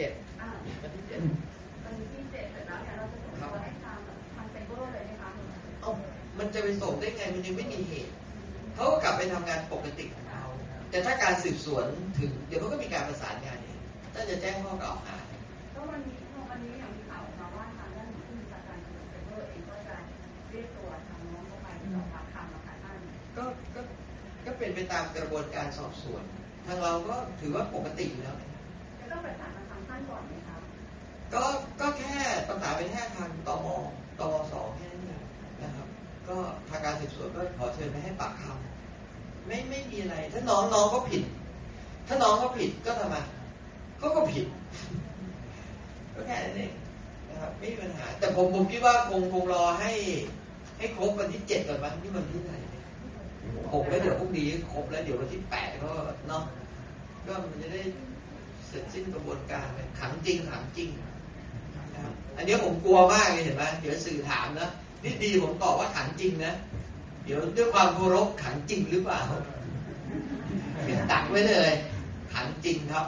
เจ็ดอ่าวันที่เจ็ดวันที่เจ็ดเสร็จแล้วเนี่ยเราจะส่งตัวให้ทางแบบทางไซเบอร์เลยไหมคะเอ้ามันจะไปส่งได้ไงมันยังไม่มีเหตุเขาก็กลับไปทำงานปกติของเขาแต่ถ้าการสืบสวนถึง เดี๋ยวเขาก็มีการประสานงานเองถ้าจะแจ้งข้อกล่าวหาก็วันนี้วันนี้อย่างที่ข่าวออกมาว่าทางด้านของผู้บัญชาการตำรวจไซเบอร์เองก็จะเรียกตัวทางน้องเข้าไปสอบปากคำนะคะท่านก็ก็ก็เป็นไปตามกระบวนการสอบสวน ทางเราก็ถือว่าปกติอยู่แล้ว จะต้องประสานมาทางท่านก่อนไหมคะก็ก็แค่ประสาเป็นแค่ทางตมตมสองแค่นั้นเองนะครับ ก็ทางการสืบสวนก็ขอเชิญไปให้ปากคำไม่ไม่มีอะไร ถ้าน้องน้องก็ผิด ถ้าน้องก็ผิดก็ทำไมก็ก็ผิด ก็แค่นั้นเองนะครับไม่มีปัญหา แต่ผมผมคิดว่าคงคงรอให้ ให้ครบวันที่เจ็ดก่อนวันที่วันที่ไหนเนี่ยหกแล้วเดี๋ยวพรุ่งนี้ครบแล้วเดี๋ยววันที่แปดก็เนาะก็มันจะได้ การเลยขังจริงขังจริง อันนี้ผมกลัวมากเลยเห็นไหมเดี๋ยวสื่อถามนะนี่ดีผมตอบว่าขังจริงนะ เดี๋ยวด้วยความเคารพขังจริงหรือเปล่าตักไว้เลย ขังจริงครับ